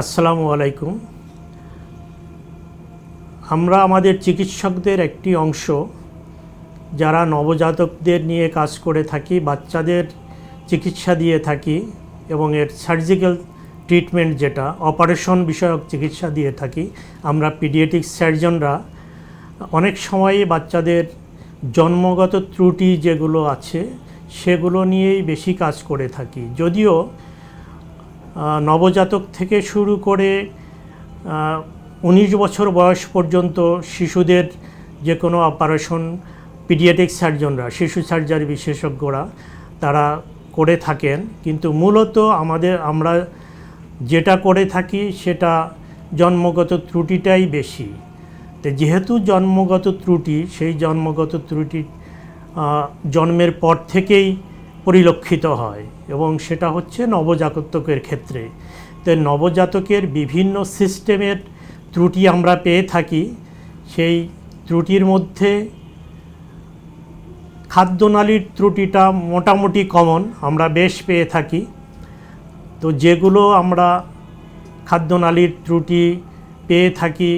আসসালামু আলাইকুম। আমরা আমাদের চিকিৎসকদের একটি অংশ, যারা নবজাতকদের নিয়ে কাজ করে থাকি, বাচ্চাদের চিকিৎসা দিয়ে থাকি এবং এর সার্জিক্যাল ট্রিটমেন্ট যেটা অপারেশন বিষয়ক চিকিৎসা দিয়ে থাকি, আমরা পিডিয়েটিক সার্জনরা অনেক সময়ই বাচ্চাদের জন্মগত ত্রুটি যেগুলো আছে, সেগুলো নিয়েই বেশি কাজ করে থাকি। যদিও নবজাতক থেকে শুরু করে উনিশ বছর বয়স পর্যন্ত শিশুদের যে কোনো অপারেশন পিডিয়াটিক সার্জনরা শিশু সার্জারি বিশেষজ্ঞরা তারা করে থাকেন। কিন্তু মূলত আমাদের, আমরা যেটা করে থাকি সেটা জন্মগত ত্রুটিটাই বেশি। তো যেহেতু জন্মগত ত্রুটি, সেই জন্মগত ত্রুটি জন্মের পর থেকেই পরিলক্ষিত হয় এবং সেটা হচ্ছে নবজাতকের ক্ষেত্রে। তো নবজাতকের বিভিন্ন সিস্টেমের ত্রুটি আমরা পেয়ে থাকি, সেই ত্রুটির মধ্যে খাদ্যনালীর ত্রুটিটা মোটামুটি কমন, আমরা বেশ পেয়ে থাকি। তো যেগুলো আমরা খাদ্যনালীর ত্রুটি পেয়ে থাকি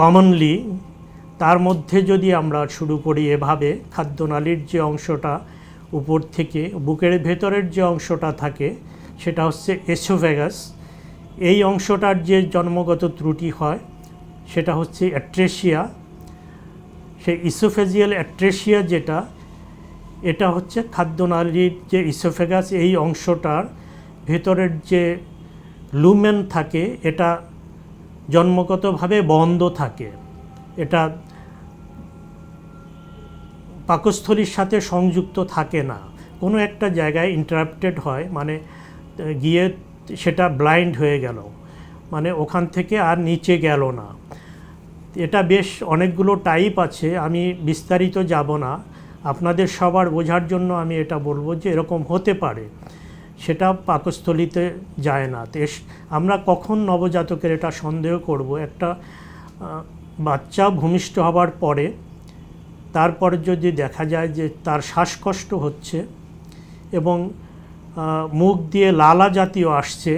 কমনলি তার মধ্যে যদি আমরা শুরু করি এভাবে, খাদ্যনালীর যে অংশটা উপর থেকে বুকের ভেতরের যে অংশটা থাকে, সেটা হচ্ছে এসোভেগাস। এই অংশটার যে জন্মগত ত্রুটি হয়, সেটা হচ্ছে অ্যাট্রেশিয়া। সেই ইসোফেজিয়াল অ্যাট্রেশিয়া যেটা, এটা হচ্ছে খাদ্যনালীর যে ইসোফেগাস, এই অংশটার ভেতরের যে লুমেন থাকে, এটা জন্মগতভাবে বন্ধ থাকে। এটা পাকস্থলীর সাথে সংযুক্ত থাকে না। কোনো একটা জায়গায় ইন্টারাপ্টেড হয় মানে গিয়ে সেটা ব্লাইন্ড হয়ে গেল মানে ওখান থেকে আর নিচে গেল না। এটা বেশ অনেকগুলো টাইপ আছে, আমি বিস্তারিত যাব না। আপনাদের সবার বোঝার জন্য আমি এটা বলব যে এরকম হতে পারে, সেটা পাকস্থলিতে যায় না। আমরা কখন নবজাতকের এটা সন্দেহ করব? একটা বাচ্চা ভূমিষ্ঠ হবার পরে তারপরে যদি দেখা যায় যে তার শ্বাসকষ্ট হচ্ছে এবং মুখ দিয়ে লালা জাতীয় আসছে,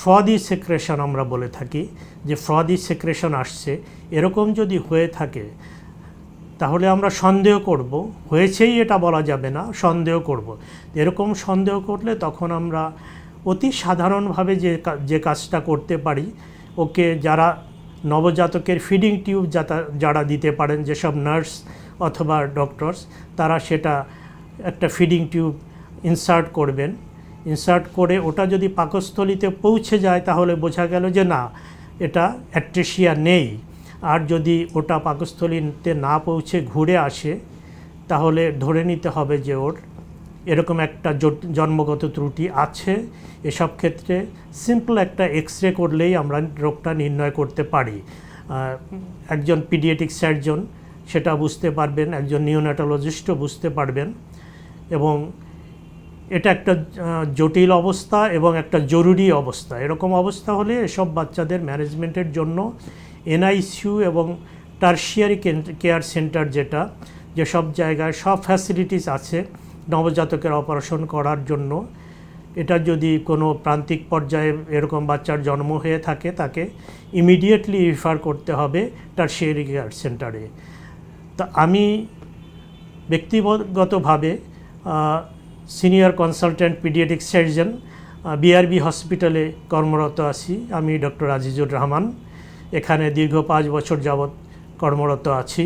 ফ্রদি সেক্রেশন আমরা বলে থাকি, যে ফ্রদি সেক্রেশন আসছে, এরকম যদি হয়ে থাকে, তাহলে আমরা সন্দেহ করব। হয়েছেই এটা বলা যাবে না, সন্দেহ করব। এরকম সন্দেহ করলে তখন আমরা অতি সাধারণভাবে যে যে কাজটা করতে পারি, ওকে যারা নবজাতকের ফিডিং টিউব যারা দিতে পারেন, যেসব নার্স অথবা ডক্টরস তারা সেটা একটা ফিডিং টিউব ইনসার্ট করবেন। ইনসার্ট করে ওটা যদি পাকস্থলিতে পৌঁছে যায়, তাহলে বোঝা গেল যে না, এটা অ্যাট্রেশিয়া নেই। আর যদি ওটা পাকস্থলীতে না পৌঁছে ঘুরে আসে, তাহলে ধরে নিতে হবে যে ওর এরকম একটা জন্মগত ত্রুটি আছে। এসব ক্ষেত্রে সিম্পল একটা এক্স রে করলেই আমরা রোগটা নির্ণয় করতে পারি। একজন পিডিয়েটিক সার্জন সেটা বুঝতে পারবেন, একজন নিওনাটোলজিস্টও বুঝতে পারবেন। এবং এটা একটা জটিল অবস্থা এবং একটা জরুরি অবস্থা। এরকম অবস্থা হলে এসব বাচ্চাদের ম্যানেজমেন্টের জন্য এনআইসিউ এবং টার্সিয়ারি কেয়ার সেন্টার যেটা যেসব জায়গায় সব ফ্যাসিলিটিস আছে নবজাতকের অপারেশন করার জন্য। এটা যদি কোনো প্রান্তিক পর্যায়ে এরকম বাচ্চার জন্ম হয়ে থাকে, তাকে ইমিডিয়েটলি রিফার করতে হবে টার্সিয়ারি কেয়ার সেন্টারে তা আমি ব্যক্তিগতভাবে senior consultant paediatric surgeon BRB hospital কর্মরত আছি। আমি ডক্টর আজিজুর রহমান। এখানে দীর্ঘ পাঁচ বছর যাবৎ কর্মরত আছি।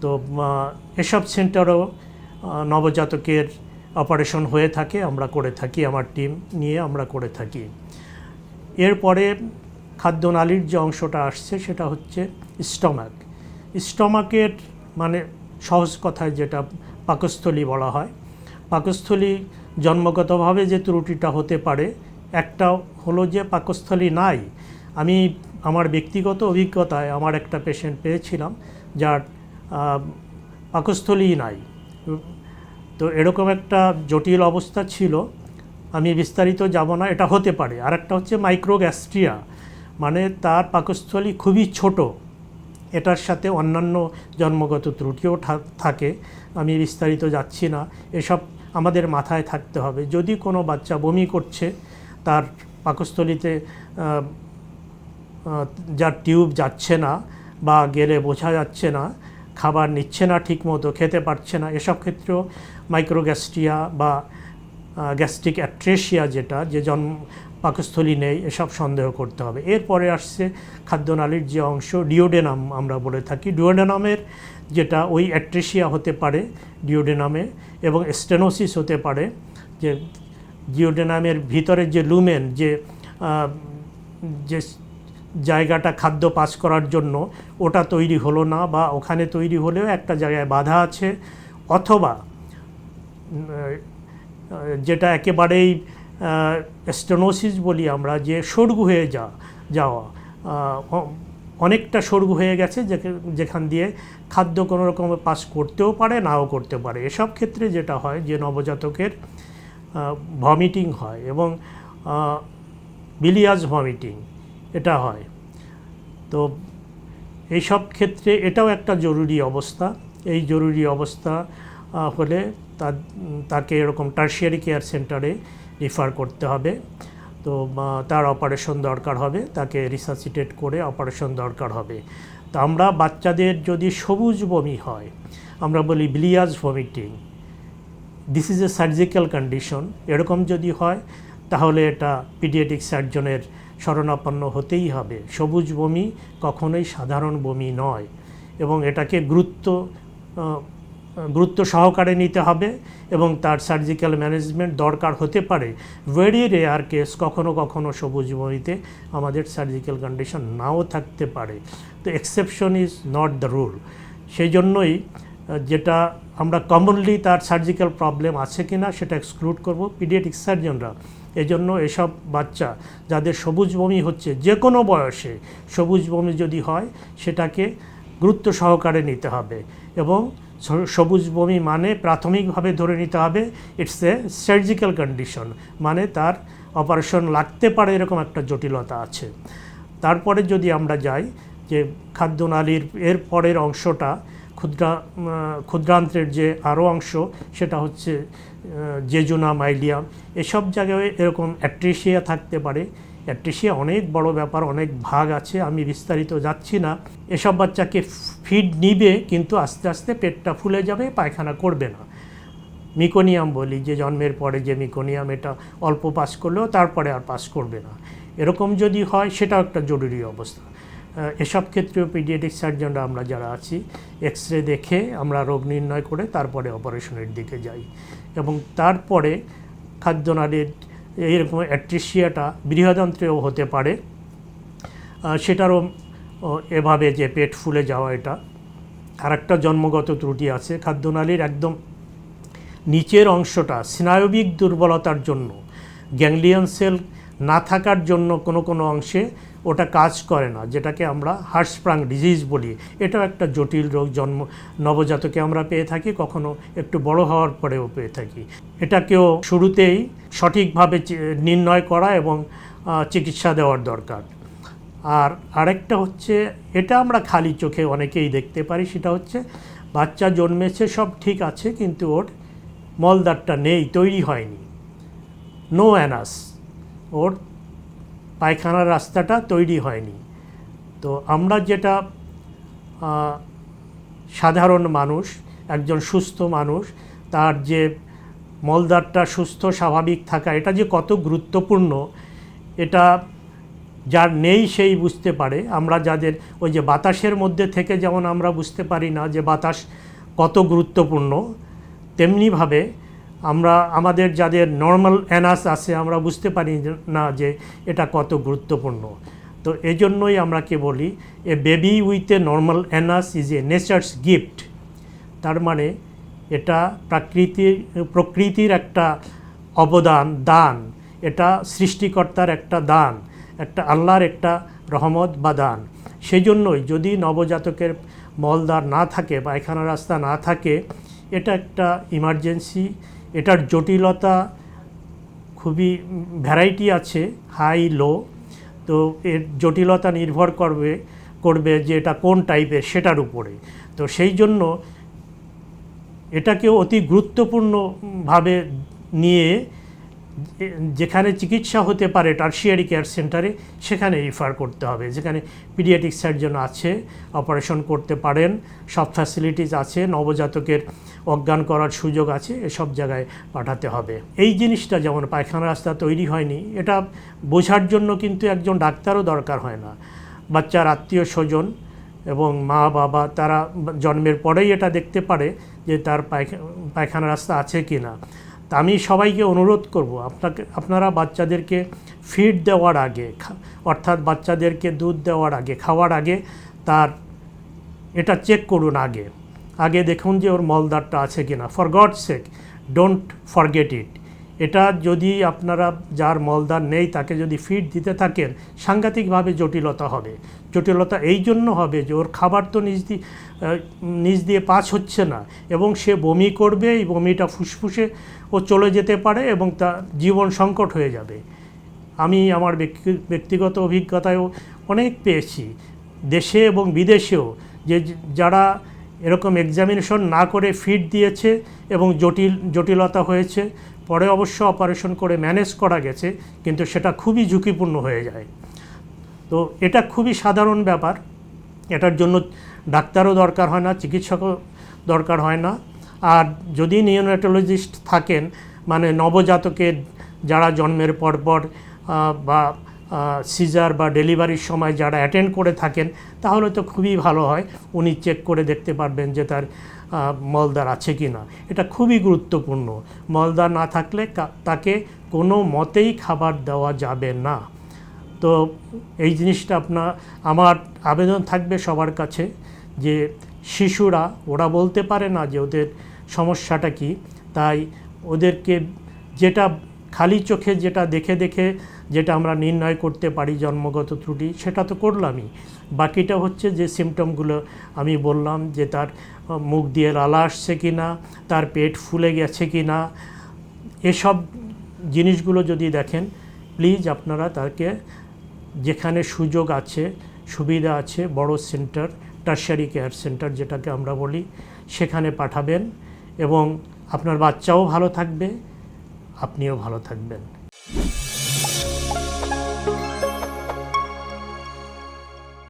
তো এসব সেন্টারও নবজাতকের অপারেশন হয়ে থাকে, আমরা করে থাকি, আমার টিম নিয়ে আমরা করে থাকি। এরপরে খাদ্যনালীর যে অংশটা আসছে, সেটা হচ্ছে স্টমাক। স্টমাকের মানে সহজ কথায় যেটা পাকস্থলী বলা হয়। পাকস্থলী জন্মগতভাবে যে ত্রুটিটা হতে পারে একটা হলো যে পাকস্থলী নাই। আমি আমার ব্যক্তিগত অভিজ্ঞতায় আমার একটা পেশেন্ট পেয়েছিলাম যার আহ, পাকস্থলীই নাই। তো এরকম একটা জটিল অবস্থা ছিল আমি বিস্তারিত যাব না এটা হতে পারে। আর একটা হচ্ছে মাইক্রোগ্যাস্ট্রিয়া মানে তার পাকস্থলী খুবই ছোট। এটার সাথে অন্যান্য জন্মগত ত্রুটিও থাকে। আমি বিস্তারিত যাচ্ছি না। এসব আমাদের মাথায় থাকতে হবে। যদি কোনো বাচ্চা বমি করছে, তার পাকস্থলিতে যার টিউব যাচ্ছে না বা গেলে বোঝা যাচ্ছে না, খাবার নিচ্ছে না ঠিকমতো, খেতে পারছে না, এসব ক্ষেত্রেও মাইক্রোগ্যাস্ট্রিয়া বা গ্যাস্ট্রিক অ্যাট্রেশিয়া যেটা, যে জন্ম পাকস্থলী নেই, এসব সন্দেহ করতে হবে। এরপরে আসছে খাদ্যনালীর যে অংশ, ডিওডেনাম আমরা বলে থাকি। ডিওডেনামের যেটা ওই অ্যাট্রেশিয়া হতে পারে ডিওডেনামে এবং স্টেনোসিস হতে পারে, যে ডিওডেনামের ভিতরে যে লুমেন, যে যে জায়গাটা খাদ্য পাস করার জন্য, ওটা তৈরি হলো না বা ওখানে তৈরি হলেও একটা জায়গায় বাধা আছে, অথবা যেটা একেবারেই স্টেনোসিস বলি আমরা, যে সর্গু হয়ে যা, যাওয়া। অনেকটা সর্গু হয়ে গেছে, যেখা- যেখান দিয়ে খাদ্য কোনো রকমে পাস করতেও পারে, নাও করতে পারে। এসব ক্ষেত্রে যেটা হয় যে নবজাতকের ভমিটিং হয় এবং বিলিয়াস ভমিটিং এটা হয়। তো এইসব ক্ষেত্রে এটাও একটা জরুরি অবস্থা। এই জরুরি অবস্থা হলে তাকে এরকম টার্সিয়ারি কেয়ার সেন্টারে রিফার করতে হবে। তো তার অপারেশন দরকার হবে, তাকে রিসাসিটেট করে অপারেশন দরকার হবে। তো আমরা বাচ্চাদের যদি সবুজ বমি হয়, আমরা বলি bilious vomiting this is a surgical condition এরকম যদি হয়, তাহলে এটা পিডিয়াটিক সার্জনের শরণাপন্ন হতেই হবে। সবুজ বমি কখনোই সাধারণ বমি নয় এবং এটাকে গুরুত্ব গুরুত্ব সহকারে নিতে হবে এবং তার সার্জিক্যাল ম্যানেজমেন্ট দরকার হতে পারে। ভেরি রেয়ার কেস কখনো কখনো সবুজ বমিতে আমাদের সার্জিক্যাল কন্ডিশন নাও থাকতে পারে। তো exception is not the rule সেই জন্যই যেটা আমরা কমনলি তার সার্জিক্যাল প্রবলেম আছে কি না সেটা এক্সক্লুড করব পিডিয়াটিক সার্জনরা এজন্য এসব বাচ্চা যাদের সবুজ বমি হচ্ছে যে কোনো বয়সে সবুজ বমি যদি হয়, সেটাকে গুরুত্ব সহকারে নিতে হবে এবং সবুজ বমি মানে প্রাথমিকভাবে ধরে নিতে হবে ইটস এ সার্জিক্যাল কন্ডিশন মানে তার অপারেশন লাগতে পারে এরকম একটা জটিলতা আছে। তারপরে যদি আমরা যাই যে খাদ্যনালীর এর পরের অংশটা, ক্ষুদ্রা ক্ষুদ্রান্ত্রের যে আরও অংশ, সেটা হচ্ছে জেজুনা মাইলিয়াম এসব জায়গায় এরকম অ্যাট্রেশিয়া থাকতে পারে। অ্যাট্রেশিয়া অনেক বড় ব্যাপার, অনেক ভাগ আছে, আমি বিস্তারিত যাচ্ছি না। এসব বাচ্চাকে ফিড নিবে, কিন্তু আস্তে আস্তে পেটটা ফুলে যাবে, পায়খানা করবে না। মিকোনিয়াম বলি, যে জন্মের পরে যে মিকোনিয়াম, এটা অল্প পাস করলেও তারপরে আর পাস করবে না। এরকম যদি হয়, সেটাও একটা জরুরি অবস্থা। এসব ক্ষেত্রেও পিডিয়াটিক সার্জনরা আমরা যারা আছি এক্স রে দেখে আমরা রোগ নির্ণয় করে তারপরে অপারেশনের দিকে যাই। এবং তারপরে খাদ্যনালীর এইরকম অ্যাট্রিসিয়াটা বৃহদন্ত্রেও হতে পারে। সেটারও এভাবে যে পেট ফুলে যাওয়া এটা। আর একটা জন্মগত ত্রুটি আছে, খাদ্যনালীর একদম নিচের অংশটা, স্নায়বিক দুর্বলতার জন্য। গ্যাংলিয়ন সেল না থাকার জন্য কোনো কোনো অংশে ওটা কাজ করে না, যেটাকে আমরা হার্সপ্রাং ডিজিজ বলি। এটাও একটা জটিল রোগ, জন্ম, নবজাতকে আমরা পেয়ে থাকি, কখনো একটু বড় হওয়ার পরেও পেয়ে থাকি। এটাকেও শুরুতেই সঠিকভাবে নির্ণয় করা এবং চিকিৎসা দেওয়ার দরকার। আর আরেকটা হচ্ছে, এটা আমরা খালি চোখে অনেকেই দেখতে পারি, সেটা হচ্ছে, বাচ্চা জন্মেছে, সব ঠিক আছে, কিন্তু ওর মলদারটা নেই, তৈরি হয়নি। নো অ্যানাস। ওর পায়খানার রাস্তাটা তৈরি হয়নি। তো আমরা যেটা সাধারণ মানুষ, একজন সুস্থ মানুষ, তার যে মলদারটা সুস্থ, স্বাভাবিক থাকা, এটা যে কত গুরুত্বপূর্ণ, এটা যার নেই সেই বুঝতে পারে। আমরা যাদের, ওই যে বাতাসের মধ্যে থেকে যেমন আমরা বুঝতে পারি না যে বাতাস কত গুরুত্বপূর্ণ, তেমনিভাবে আমরা, আমাদের যাদের নর্মাল অ্যানাস আছে, আমরা বুঝতে পারি না যে এটা কত গুরুত্বপূর্ণ। তো এই জন্যই আমরা কি বলি a baby with a normal anus is a nature's gift তার মানে এটা প্রাকৃতির প্রকৃতির একটা অবদান, দান। এটা সৃষ্টিকর্তার একটা দান, একটা আল্লাহর একটা রহমত বা দান। সেই জন্যই যদি নবজাতকের মলদার না থাকে বা পায়খানা রাস্তা না থাকে, এটা একটা ইমার্জেন্সি এটার জটিলতা খুবই ভ্যারাইটি আছে, হাই, লো। তো এর জটিলতা নির্ভর করবে করবে যে এটা কোন টাইপের সেটার উপরে। তো সেই জন্য এটাকে অতি গুরুত্বপূর্ণভাবে নিয়ে যেখানে চিকিৎসা হতে পারে টার্সিয়ারি কেয়ার সেন্টারে সেখানে রিফার করতে হবে। যেখানে পিডিয়াটিক সার্জন আছে অপারেশন করতে পারেন, সব ফ্যাসিলিটিস আছে, নবজাতকের অজ্ঞান করার সুযোগ আছে, এসব জায়গায় পাঠাতে হবে। এই জিনিসটা যেমন পায়খানা রাস্তা তৈরি হয়নি, এটা বোঝার জন্য কিন্তু একজন ডাক্তারও দরকার হয় না। বাচ্চার আত্মীয় স্বজন এবং মা, বাবা, তারা জন্মের পরেই এটা দেখতে পারে যে তার পায়খা- পায়খানা রাস্তা আছে কি না তা আমি সবাইকে অনুরোধ করব, আপনাকে, আপনারা বাচ্চাদেরকে ফিড দেওয়ার আগে অর্থাৎ বাচ্চাদেরকে দুধ দেওয়ার আগে, খাওয়ার আগে তার, এটা চেক করুন আগে। আগে দেখুন যে ওর মলদারটা আছে কি না for God sake don't forget it এটা যদি আপনারা যার মলদার নেই, তাকে যদি ফিড দিতে থাকেন, সাংঘাতিকভাবে জটিলতা হবে। জটিলতা এই জন্য হবে যে ওর খাবার তো নিজ দিয়ে নিজ দিয়ে পাস হচ্ছে না এবং সে বমি করবে, এই বমিটা ফুসফুসে ও চলে যেতে পারে এবং তা জীবন সংকট হয়ে যাবে। আমি আমার ব্যক্তি- ব্যক্তিগত অভিজ্ঞতায়ও অনেক পেয়েছি। দেশে এবং বিদেশেও যে যারা এরকম এক্সামিনেশন না করে ফিট দিয়েছে এবং জটিল, জটিলতা হয়েছে পরে অবশ্য অপারেশন করে ম্যানেজ করা গেছে, কিন্তু সেটা খুবই ঝুঁকিপূর্ণ হয়ে যায়। তো এটা খুবই সাধারণ ব্যাপার। এটার জন্য ডাক্তারও দরকার হয় না, চিকিৎসকও দরকার হয় না। আর যদি নিওনেটোলজিস্ট থাকেন মানে নবজাতকের যারা জন্মের পরপর বা সিজার বা ডেলিভারির সময় যারা অ্যাটেন্ড করে থাকেন, তাহলে তো খুবই ভালো হয়। উনি চেক করে দেখতে পারবেন যে তার মলদার আছে কি না। এটা খুবই গুরুত্বপূর্ণ। মলদার না থাকলে তাকে কোনো মতেই খাবার দেওয়া যাবে না। তো এই জিনিসটা আপনার আমার আবেদন থাকবে সবার কাছে যে শিশুরা, ওরা বলতে পারে না যে ওদের সমস্যাটা কি। তাই ওদেরকে যেটা খালি চোখে যেটা দেখে দেখে যেটা আমরা নির্ণয় করতে পারি জন্মগত ত্রুটি, সেটা তো করলামই। বাকিটা হচ্ছে যে সিমটমগুলো আমি বললাম যে তার মুখ দিয়ে লালা আসছে কি না তার পেট ফুলে গেছে কি না এসব জিনিসগুলো যদি দেখেন প্লিজ আপনারা তাকে যেখানে সুযোগ আছে, সুবিধা আছে, বড় সেন্টার টার্সারি কেয়ার সেন্টার যেটাকে আমরা বলি, সেখানে পাঠাবেন এবং আপনার বাচ্চাও ভালো থাকবে। আপনিও ভালো থাকবেন।